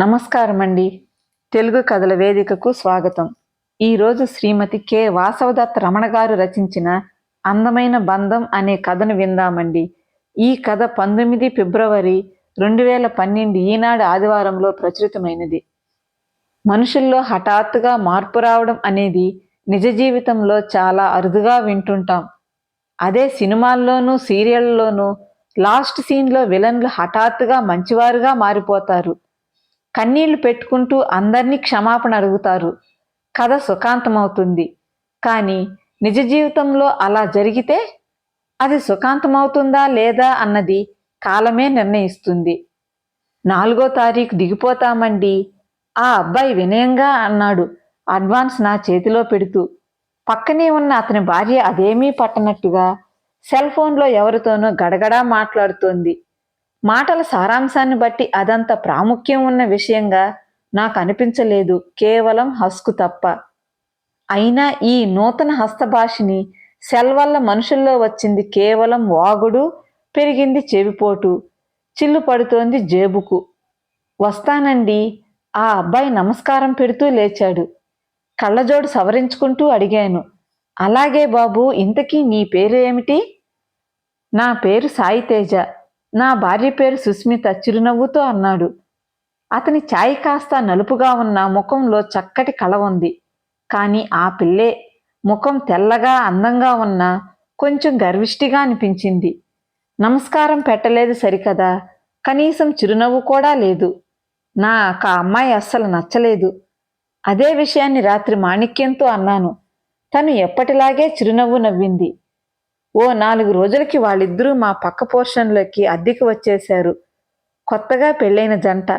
నమస్కారం అండి తెలుగు కథల వేదికకు స్వాగతం. ఈరోజు శ్రీమతి కె. వాసవదత్త రమణ గారు రచించిన అందమైన బంధం అనే కథను విందామండి. ఈ కథ పంతొమ్మిది ఫిబ్రవరి రెండు వేల పన్నెండు ఈనాడు ఆదివారంలో ప్రచురితమైనది. మనుషుల్లో హఠాత్తుగా మార్పు రావడం అనేది నిజ జీవితంలో చాలా అరుదుగా వింటుంటాం. అదే సినిమాల్లోనూ సీరియళ్ళలోనూ లాస్ట్ సీన్లో విలన్లు హఠాత్తుగా మంచివారుగా మారిపోతారు. కన్నీళ్ళు పెట్టుకుంటూ అందరినీ క్షమాపణ అడుగుతారు. కథ సుఖాంతమవుతుంది. కానీ నిజ జీవితంలో అలా జరిగితే అది సుఖాంతమవుతుందా లేదా అన్నది కాలమే నిర్ణయిస్తుంది. నాలుగో తారీఖు దిగిపోతామండి. ఆ అబ్బాయి వినయంగా అన్నాడు. అడ్వాన్స్ నా చేతిలో పెడుతూ. పక్కనే ఉన్న అతని భార్య అదేమీ పట్టనట్టుగా సెల్ ఫోన్లో ఎవరితోనో గడగడా మాట్లాడుతోంది. మాటల సారాంశాన్ని బట్టి అదంత ప్రాముఖ్యం ఉన్న విషయంగా నాకు అనిపించలేదు కేవలం హస్కు తప్ప. అయినా ఈ నూతన హస్తభాషని సెల్ వల్ల మనుషుల్లో వచ్చింది కేవలం వాగుడు పెరిగింది చెవిపోటు. చిల్లు పడుతోంది జేబుకు. వస్తానండి. ఆ అబ్బాయి నమస్కారం పెడుతూ లేచాడు. కళ్ళజోడు సవరించుకుంటూ అడిగాను. అలాగే బాబు ఇంతకీ నీ పేరు ఏమిటి నా పేరు సాయి తేజ నా భార్య పేరు సుస్మిత చిరునవ్వుతో అన్నాడు. అతని ఛాయ్ కాస్త నలుపుగా ఉన్న ముఖంలో చక్కటి కళ ఉంది. కానీ ఆ పిల్లే ముఖం తెల్లగా అందంగా ఉన్న కొంచెం గర్విష్టిగా అనిపించింది. నమస్కారం పెట్టలేదు సరికదా? కనీసం చిరునవ్వు కూడా లేదు. నాకు ఆ అమ్మాయి అస్సలు నచ్చలేదు. అదే విషయాన్ని రాత్రి మాణిక్యంతో అన్నాను. తను ఎప్పటిలాగే చిరునవ్వు నవ్వింది. ఓ నాలుగు రోజులకి వాళ్ళిద్దరూ మా పక్క పోర్షన్లోకి అద్దెకి వచ్చేశారు. కొత్తగా పెళ్ళైన జంట.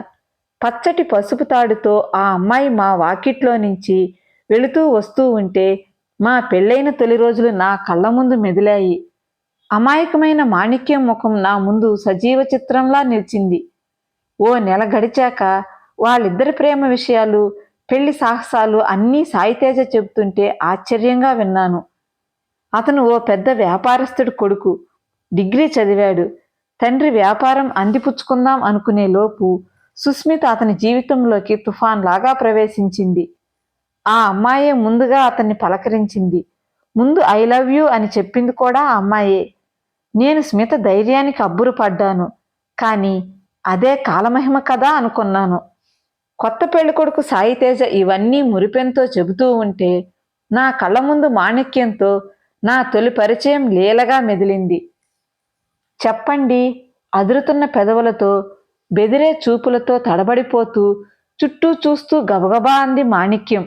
పచ్చటి పసుపు తాడుతో ఆ అమ్మాయి మా వాకిట్లో నుంచి వెళుతూ వస్తూ ఉంటే మా పెళ్ళైన తొలి రోజులు నా కళ్ళ ముందు మెదిలాయి. అమాయకమైన మాణిక్యం ముఖం నా ముందు సజీవ చిత్రంలా నిలిచింది. ఓ నెల గడిచాక వాళ్ళిద్దరి ప్రేమ విషయాలు పెళ్ళి సాహసాలు అన్నీ సాయితేజ చెబుతుంటే ఆశ్చర్యంగా విన్నాను. అతను ఓ పెద్ద వ్యాపారస్తుడి కొడుకు. డిగ్రీ చదివాడు. తండ్రి వ్యాపారం అందిపుచ్చుకుందాం అనుకునే లోపు సుస్మిత అతని జీవితంలోకి తుఫాన్ లాగా ప్రవేశించింది. ఆ అమ్మాయే ముందుగా అతన్ని పలకరించింది. ముందు ఐ లవ్ యూ అని చెప్పింది కూడా ఆ అమ్మాయే. నేను స్మిత ధైర్యానికి అబ్బురు పడ్డాను కానీ అదే కాలమహిమ కదా అనుకున్నాను. కొత్త పెళ్ళికొడుకు సాయితేజ ఇవన్నీ మురిపెంతో చెబుతూ ఉంటే నా కళ్ళ ముందు మాణిక్యంతో నా తొలి పరిచయం లీలగా మెదిలింది. చెప్పండి అదురుతున్న పెదవులతో బెదిరే చూపులతో తడబడిపోతూ చుట్టూ చూస్తూ గబగబా అంది మాణిక్యం.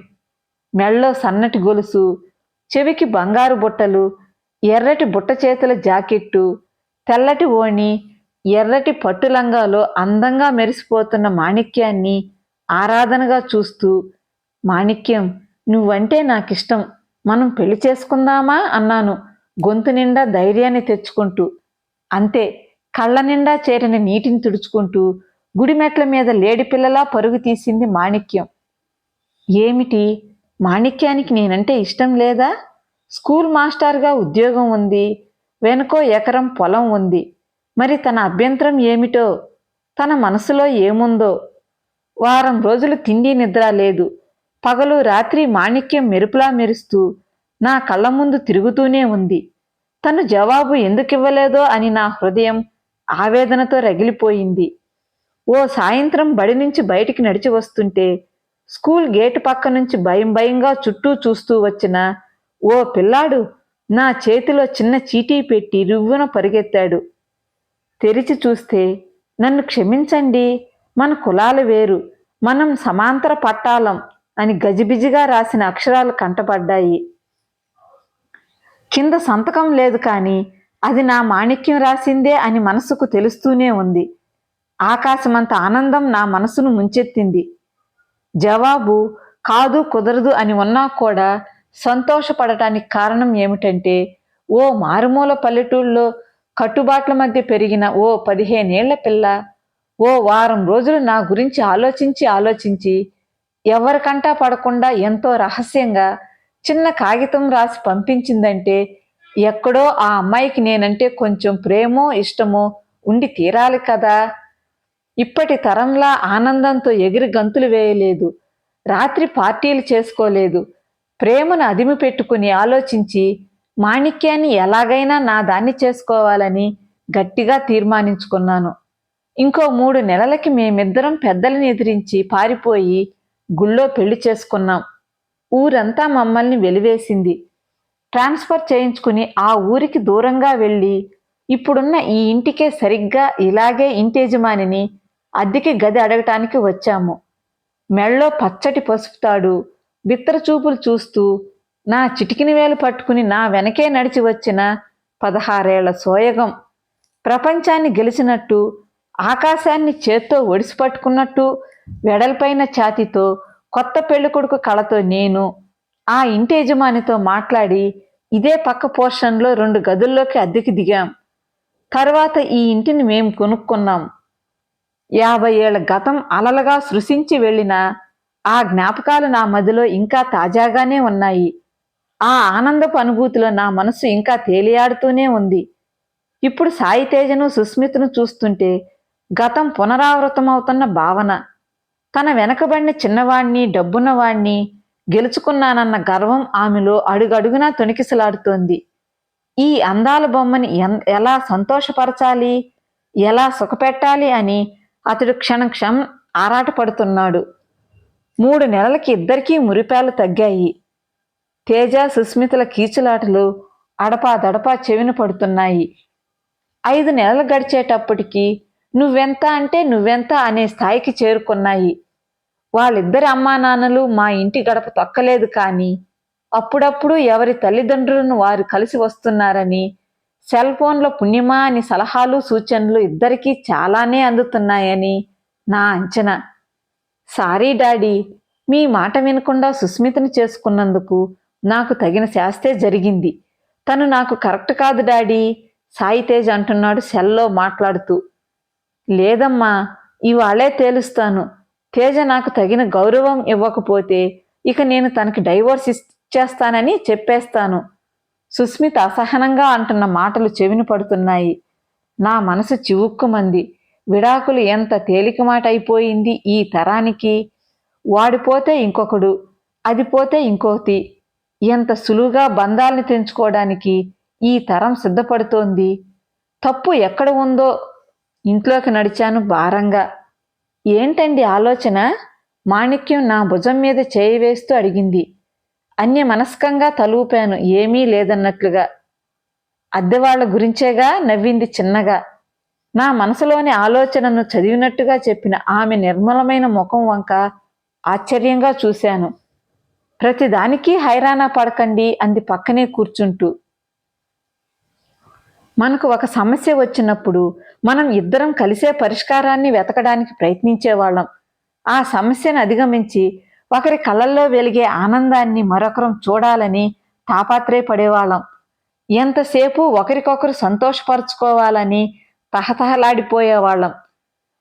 మెళ్ళో సన్నటి గొలుసు చెవికి బంగారు బుట్టలు ఎర్రటి బుట్ట చేతుల జాకెట్టు తెల్లటి ఓణి ఎర్రటి పట్టులంగాలో అందంగా మెరిసిపోతున్న మాణిక్యాన్ని ఆరాధనగా చూస్తూ మాణిక్యం నువ్వంటే నాకిష్టం. మనం పెళ్ళి చేసుకుందామా అన్నాను. గొంతు నిండా ధైర్యాన్ని తెచ్చుకుంటూ అంతే కళ్ళ నిండా చేరిన నీటిని తుడుచుకుంటూ గుడిమెట్ల మీద లేడి పిల్లలా పరుగు తీసింది మాణిక్యం. ఏమిటి? మాణిక్యానికి నేనంటే ఇష్టం లేదా? స్కూల్ మాస్టర్గా ఉద్యోగం ఉంది వెనుకో ఎకరం పొలం ఉంది. మరి తన అభ్యంతరం ఏమిటో? తన మనసులో ఏముందో? వారం రోజులు తిండి నిద్ర లేదు. పగలు రాత్రి మాణిక్యం మెరుపులా మెరుస్తూ నా కళ్ళ ముందు తిరుగుతూనే ఉంది. తను జవాబు ఎందుకివ్వలేదో అని నా హృదయం ఆవేదనతో రగిలిపోయింది. ఓ సాయంత్రం బడి నుంచి బయటికి నడిచి వస్తుంటే స్కూల్ గేటు పక్క నుంచి భయం భయంగా చుట్టూ చూస్తూ వచ్చిన ఓ పిల్లాడు నా చేతిలో చిన్న చీటీ పెట్టి రువ్వున పరిగెత్తాడు. తెరిచి చూస్తే నన్ను క్షమించండి మన కులాలు వేరు మనం సమాంతర పట్టాలం అని గజిబిజిగా రాసిన అక్షరాలు కంటపడ్డాయి. కింద సంతకం లేదు కానీ అది నా మాణిక్యం రాసిందే అని మనసుకు తెలుస్తూనే ఉంది. ఆకాశమంత ఆనందం నా మనసును ముంచెత్తింది. జవాబు కాదు కుదరదు అని ఉన్నా కూడా సంతోషపడటానికి కారణం ఏమిటంటే ఓ మారుమూల పల్లెటూళ్ళలో కట్టుబాట్ల మధ్య పెరిగిన ఓ పదిహేనేళ్ళ పిల్ల ఓ వారం రోజులు నా గురించి ఆలోచించి ఆలోచించి ఎవరికంటా పడకుండా ఎంతో రహస్యంగా చిన్న కాగితం రాసి పంపించిందంటే ఎక్కడో ఆ అమ్మాయికి నేనంటే కొంచెం ప్రేమో ఇష్టమో ఉండి తీరాలి కదా. ఇప్పటి తరంలా ఆనందంతో ఎగిరి గంతులు వేయలేదు. రాత్రి పార్టీలు చేసుకోలేదు. ప్రేమను అదిమి పెట్టుకుని ఆలోచించి మాణిక్యాన్ని ఎలాగైనా నా దాన్ని చేసుకోవాలని గట్టిగా తీర్మానించుకున్నాను. ఇంకో మూడు నెలలకి మేమిద్దరం పెద్దలని ఎదిరించి పారిపోయి గుళ్ళో పెళ్ళి చేసుకున్నాం. ఊరంతా మమ్మల్ని వెలివేసింది. ట్రాన్స్ఫర్ చేయించుకుని ఆ ఊరికి దూరంగా వెళ్ళి ఇప్పుడున్న ఈ ఇంటికే సరిగ్గా ఇలాగే ఇంటి యజమానిని అద్దెకి గది అడగటానికి వచ్చాము. మెళ్ళో పచ్చటి పసుపుతాడు బిత్తర చూపులు చూస్తూ నా చిటికిన వేలు పట్టుకుని నా వెనకే నడిచి వచ్చిన పదహారేళ్ళ సోయగం. ప్రపంచాన్ని గెలిచినట్టు ఆకాశాన్ని చేత్తో ఒడిసి పట్టుకున్నట్టు వెడల్పైన ఛాతీతో కొత్త పెళ్ళికొడుకు కళతో నేను ఆ ఇంటి యజమానితో మాట్లాడి ఇదే పక్క పోర్షన్లో రెండు గదుల్లోకి అద్దెకి దిగాం. తర్వాత ఈ ఇంటిని మేము కొనుక్కున్నాం. యాభై ఏళ్ళ గతం అలలుగా సృశించి వెళ్ళిన ఆ జ్ఞాపకాలు నా మదిలో ఇంకా తాజాగానే ఉన్నాయి. ఆ ఆనందపు అనుభూతిలో నా మనసు ఇంకా తేలియాడుతూనే ఉంది. ఇప్పుడు సాయి తేజను సుస్మితను చూస్తుంటే గతం పునరావృతమవుతున్న భావన. తన వెనకబడిన చిన్నవాణ్ణి డబ్బున్నవాణ్ణి గెలుచుకున్నానన్న గర్వం ఆమెలో అడుగడుగునా తొణికిసలాడుతోంది. ఈ అందాల బొమ్మని ఎన్- ఎలా సంతోషపరచాలి ఎలా సుఖపెట్టాలి అని అతడు క్షణం క్షణం ఆరాటపడుతున్నాడు. మూడు నెలలకి ఇద్దరికీ మురిపాలు తగ్గాయి. తేజ సుస్మితల కీచులాటలు అడపా దడపా చెవిన పడుతున్నాయి. ఐదు నెలలు గడిచేటప్పటికి నువ్వెంత అంటే నువ్వెంత అనే స్థాయికి చేరుకున్నాయి. వాళ్ళిద్దరి అమ్మా నాన్నలు మా ఇంటి గడప తొక్కలేదు కానీ అప్పుడప్పుడు ఎవరి తల్లిదండ్రులను వారు కలిసి వస్తున్నారని సెల్ ఫోన్లో పుణ్యమా అని సలహాలు సూచనలు ఇద్దరికీ చాలానే అందుతున్నాయని నా అంచనా. సారీ డాడీ మీ మాట వినకుండా సుస్మితను చేసుకున్నందుకు నాకు తగిన శాస్తే జరిగింది. తను నాకు కరెక్ట్ కాదు డాడీ సాయి తేజ్ అంటున్నాడు సెల్లో మాట్లాడుతూ. లేదమ్మా ఇవాళే తేలుస్తాను. తేజ నాకు తగిన గౌరవం ఇవ్వకపోతే ఇక నేను తనకి డైవోర్స్ ఇచ్చేస్తానని చెప్పేస్తాను. సుస్మిత అసహనంగా అంటున్న మాటలు చెవిని పడుతున్నాయి. నా మనసు చివుక్కుమంది. విడాకులు ఎంత తేలిక మాట అయిపోయింది ఈ తరానికి. వాడిపోతే ఇంకొకడు అది పోతే ఇంకోటి. ఎంత సులువుగా బంధాల్ని తెంచుకోవడానికి ఈ తరం సిద్ధపడుతోంది. తప్పు ఎక్కడ ఉందో ఇంట్లోకి నడిచాను భారంగా. ఏంటండి ఆలోచన? మాణిక్యం నా భుజం మీద చేయి వేస్తూ అడిగింది. అన్యమనస్కంగా తలూపాను. ఏమీ లేదన్నట్లుగా. అద్దెవాళ్ళ గురించేగా నవ్వింది చిన్నగా. నా మనసులోని ఆలోచనను చదివినట్టుగా చెప్పిన ఆమె నిర్మలమైన ముఖం వంక ఆశ్చర్యంగా చూశాను. ప్రతిదానికి హైరానా పడకండి అంది పక్కనే కూర్చుంటూ. మనకు ఒక సమస్య వచ్చినప్పుడు మనం ఇద్దరం కలిసే పరిష్కారాన్ని వెతకడానికి ప్రయత్నించేవాళ్ళం. ఆ సమస్యను అధిగమించి ఒకరి కళ్ళల్లో వెలిగే ఆనందాన్ని మరొకరం చూడాలని తాపాత్రయపడేవాళ్ళం. ఎంతసేపు ఒకరికొకరు సంతోషపరుచుకోవాలని తహతహలాడిపోయేవాళ్ళం.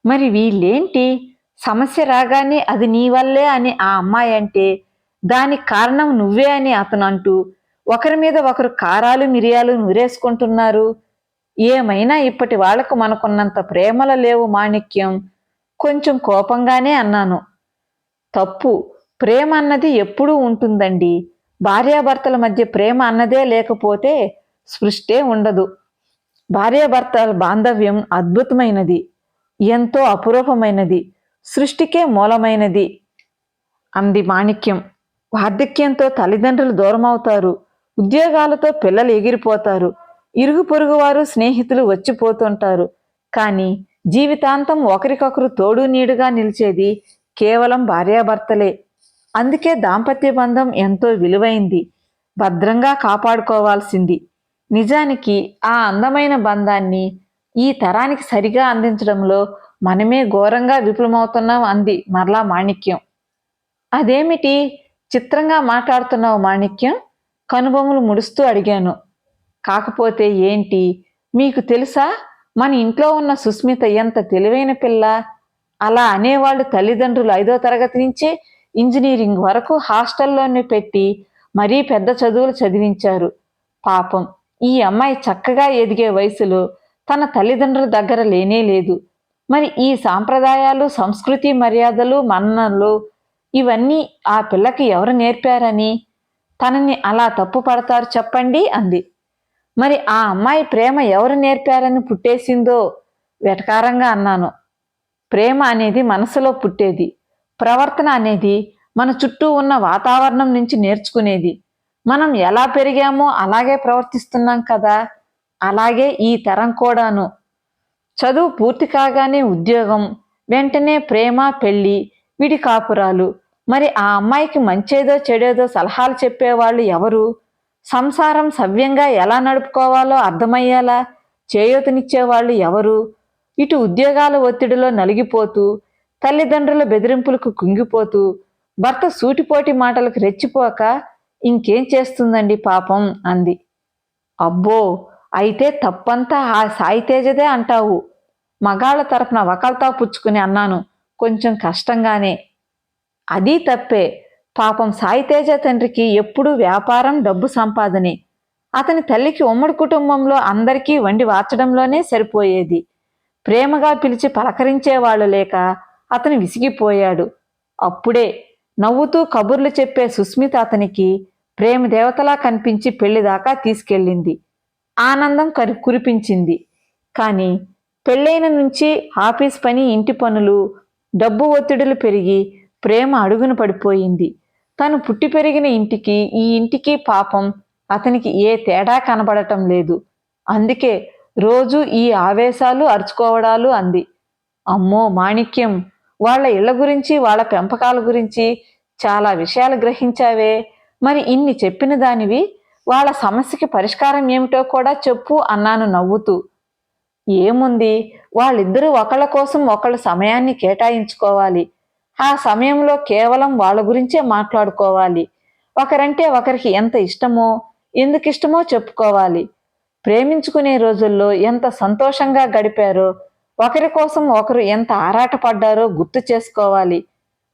మరి వీళ్ళేంటి? సమస్య రాగానే అది నీ వల్లే అని ఆ అమ్మాయి అంటే దానికి కారణం నువ్వే అని అతను అంటూ ఒకరి మీద ఒకరు కారాలు మిరియాలు నురేసుకుంటున్నారు. ఏమైనా ఇప్పటి వాళ్ళకు మనకున్నంత ప్రేమల లేవు మాణిక్యం. కొంచెం కోపంగానే అన్నాను. తప్పు. ప్రేమ అన్నది ఎప్పుడూ ఉంటుందండి. భార్యాభర్తల మధ్య ప్రేమ అన్నదే లేకపోతే సృష్టే ఉండదు. భార్యాభర్తల బాంధవ్యం అద్భుతమైనది. ఎంతో అపురూపమైనది. సృష్టికే మూలమైనది. అంది మాణిక్యం. వార్ధక్యంతో తల్లిదండ్రులు దూరమవుతారు. ఉద్యోగాలతో పిల్లలు ఎగిరిపోతారు. ఇరుగు పొరుగు వారు స్నేహితులు వచ్చిపోతుంటారు కానీ జీవితాంతం ఒకరికొకరు తోడు నీడుగా నిలిచేది కేవలం భార్యాభర్తలే. అందుకే దాంపత్య బంధం ఎంతో విలువైంది. భద్రంగా కాపాడుకోవాల్సింది. నిజానికి ఆ అందమైన బంధాన్ని ఈ తరానికి సరిగా అందించడంలో మనమే ఘోరంగా విఫలమవుతున్నాం అంది మరలా మాణిక్యం. అదేమిటి? చిత్రంగా మాట్లాడుతున్నావు మాణిక్యం? కనుబొమ్మలు ముడుస్తూ అడిగాను. కాకపోతే ఏంటి? మీకు తెలుసా? మన ఇంట్లో ఉన్న సుస్మిత ఎంత తెలివైన పిల్ల? అలా అనేవాళ్ళు తల్లిదండ్రులు ఐదో తరగతి నుంచే ఇంజనీరింగ్ వరకు హాస్టల్లోనే పెట్టి మరీ పెద్ద చదువులు చదివించారు. పాపం. ఈ అమ్మాయి చక్కగా ఎదిగే వయసులో తన తల్లిదండ్రుల దగ్గర లేనే లేదు. మరి ఈ సాంప్రదాయాలు సంస్కృతి మర్యాదలు మన్ననలు ఇవన్నీ ఆ పిల్లకి ఎవరు నేర్పారని? తనని అలా తప్పు పడతారు చెప్పండి అంది. మరి ఆ అమ్మాయి ప్రేమ ఎవరు నేర్పారని పుట్టేసిందో వెటకారంగా అన్నాను. ప్రేమ అనేది మనసులో పుట్టేది. ప్రవర్తన అనేది మన చుట్టూ ఉన్న వాతావరణం నుంచి నేర్చుకునేది. మనం ఎలా పెరిగామో అలాగే ప్రవర్తిస్తున్నాం కదా. అలాగే ఈ తరం కూడాను. చదువు పూర్తి కాగానే ఉద్యోగం వెంటనే ప్రేమ పెళ్ళి విడి కాపురాలు. మరి ఆ అమ్మాయికి మంచేదో చెడేదో సలహాలు చెప్పేవాళ్ళు ఎవరు? సంసారం సవ్యంగా ఎలా నడుపుకోవాలో అర్థమయ్యేలా చేయూతనిచ్చేవాళ్ళు ఎవరు? ఇటు ఉద్యోగాల ఒత్తిడిలో నలిగిపోతూ తల్లిదండ్రుల బెదిరింపులకు కుంగిపోతూ భర్త సూటిపోటి మాటలకు రెచ్చిపోక ఇంకేం చేస్తుందండి పాపం? అంది. అబ్బో అయితే తప్పంతా ఆ సాయి తేజదే అంటావు. మగాళ్ళ తరపున వకల్తా పుచ్చుకుని అన్నాను. కొంచెం కష్టంగానే. అది తప్పే. పాపం సాయితేజ తండ్రికి ఎప్పుడూ వ్యాపారం డబ్బు సంపాదనే. అతని తల్లికి ఉమ్మడి కుటుంబంలో అందరికీ వండి వార్చడంలోనే సరిపోయేది. ప్రేమగా పిలిచి పలకరించేవాళ్ళు లేక అతను విసిగిపోయాడు. అప్పుడే నవ్వుతూ కబుర్లు చెప్పే సుస్మిత అతనికి ప్రేమ దేవతలా కనిపించి పెళ్ళిదాకా తీసుకెళ్ళింది. ఆనందం కరి కురిపించింది. కానీ పెళ్ళైన నుంచి ఆఫీస్ పని ఇంటి పనులు డబ్బు ఒత్తిడులు పెరిగి ప్రేమ అడుగున పడిపోయింది. తను పుట్టి పెరిగిన ఇంటికి ఈ ఇంటికి పాపం అతనికి ఏ తేడా కనబడటం లేదు. అందుకే రోజు ఈ ఆవేశాలు అరుచుకోవడాలు అంది. అమ్మో మాణిక్యం! వాళ్ళ ఇళ్ళ గురించి వాళ్ళ పెంపకాల గురించి చాలా విషయాలు గ్రహించావే. మరి ఇన్ని చెప్పిన దానివి వాళ్ళ సమస్యకి పరిష్కారం ఏమిటో కూడా చెప్పు అన్నాను నవ్వుతూ. ఏముంది? వాళ్ళిద్దరూ ఒకళ్ళ కోసం ఒకళ్ళ సమయాన్ని కేటాయించుకోవాలి. ఆ సమయంలో కేవలం వాళ్ళ గురించే మాట్లాడుకోవాలి. ఒకరంటే ఒకరికి ఎంత ఇష్టమో ఎందుకు ఇష్టమో చెప్పుకోవాలి. ప్రేమించుకునే రోజుల్లో ఎంత సంతోషంగా గడిపారో ఒకరి కోసం ఒకరు ఎంత ఆరాటపడ్డారో గుర్తు చేసుకోవాలి.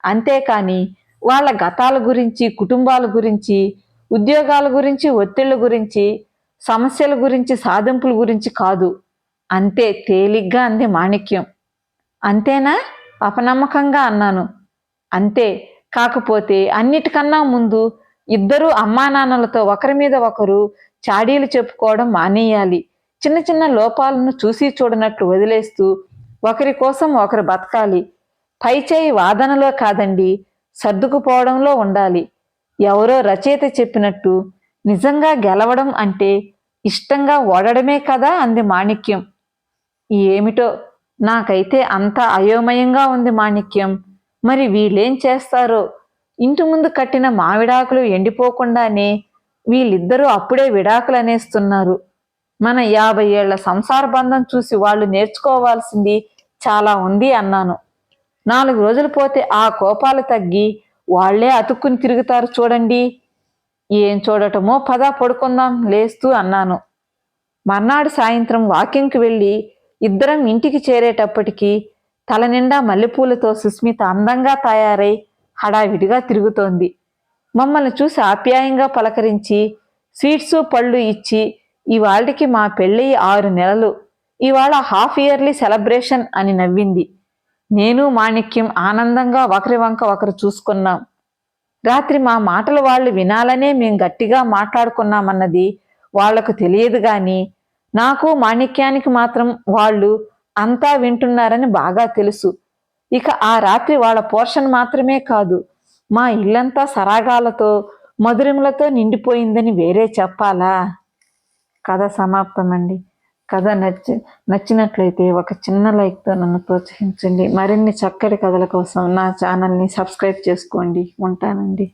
అంతేకాని వాళ్ళ గతాల గురించి కుటుంబాల గురించి ఉద్యోగాల గురించి ఒత్తిళ్ళ గురించి సమస్యల గురించి సాధింపుల గురించి కాదు. అంతే తేలిగ్గా అంది మాణిక్యం. అంతేనా? అపనమ్మకంగా అన్నాను. అంతే కాకపోతే అన్నిటికన్నా ముందు ఇద్దరు అమ్మా నాన్నలతో ఒకరి మీద ఒకరు చాడీలు చెప్పుకోవడం మానేయాలి. చిన్న చిన్న లోపాలను చూసి చూడనట్లు వదిలేస్తూ ఒకరి కోసం ఒకరు బతకాలి. పైచేయి వాదనలో కాదండి సర్దుకుపోవడంలో ఉండాలి. ఎవరో రచయిత చెప్పినట్టు నిజంగా గెలవడం అంటే ఇష్టంగా ఓడడమే కదా అంది మాణిక్యం. ఏమిటో నాకైతే అంత అయోమయంగా ఉంది మాణిక్యం. మరి వీళ్ళేం చేస్తారో? ఇంటి ముందు కట్టిన మావిడాకులు ఎండిపోకుండానే వీళ్ళిద్దరూ అప్పుడే విడాకులు అనేస్తున్నారు. మన యాభై ఏళ్ళ సంసార బంధం చూసి వాళ్ళు నేర్చుకోవాల్సింది చాలా ఉంది అన్నాను. నాలుగు రోజులు పోతే ఆ కోపాలు తగ్గి వాళ్ళే అతుక్కుని తిరుగుతారు చూడండి. ఏం చూడటమో పద పడుకుందాం లేస్తూ అన్నాను. మర్నాడు సాయంత్రం వాకింగ్కి వెళ్ళి ఇద్దరం ఇంటికి చేరేటప్పటికీ తలనిండా మల్లెపూలతో సుస్మిత అందంగా తయారై హడావిడిగా తిరుగుతోంది. మమ్మల్ని చూసి ఆప్యాయంగా పలకరించి స్వీట్సు పళ్ళు ఇచ్చి ఇవాళకి మా పెళ్ళయి ఆరు నెలలు. ఇవాళ హాఫ్ ఇయర్లీ సెలబ్రేషన్ అని నవ్వింది. నేను మాణిక్యం ఆనందంగా ఒకరి వంక ఒకరు చూసుకున్నాం. రాత్రి మా మాటలు వాళ్ళు వినాలనే మేము గట్టిగా మాట్లాడుకున్నామన్నది వాళ్ళకు తెలియదు కానీ నాకు మాణిక్యానికి మాత్రం వాళ్ళు అంతా వింటున్నారని బాగా తెలుసు. ఇక ఆ రాత్రి వాళ్ళ పోర్షన్ మాత్రమే కాదు మా ఇల్లంతా సరాగాలతో మధురములతో నిండిపోయిందని వేరే చెప్పాలా? కథ సమాప్తమండి. కథ నచ్చి నచ్చినట్లయితే ఒక చిన్న లైక్తో నన్ను ప్రోత్సహించండి. మరిన్ని చక్కటి కథల కోసం నా ఛానల్ని సబ్స్క్రైబ్ చేసుకోండి. ఉంటానండి.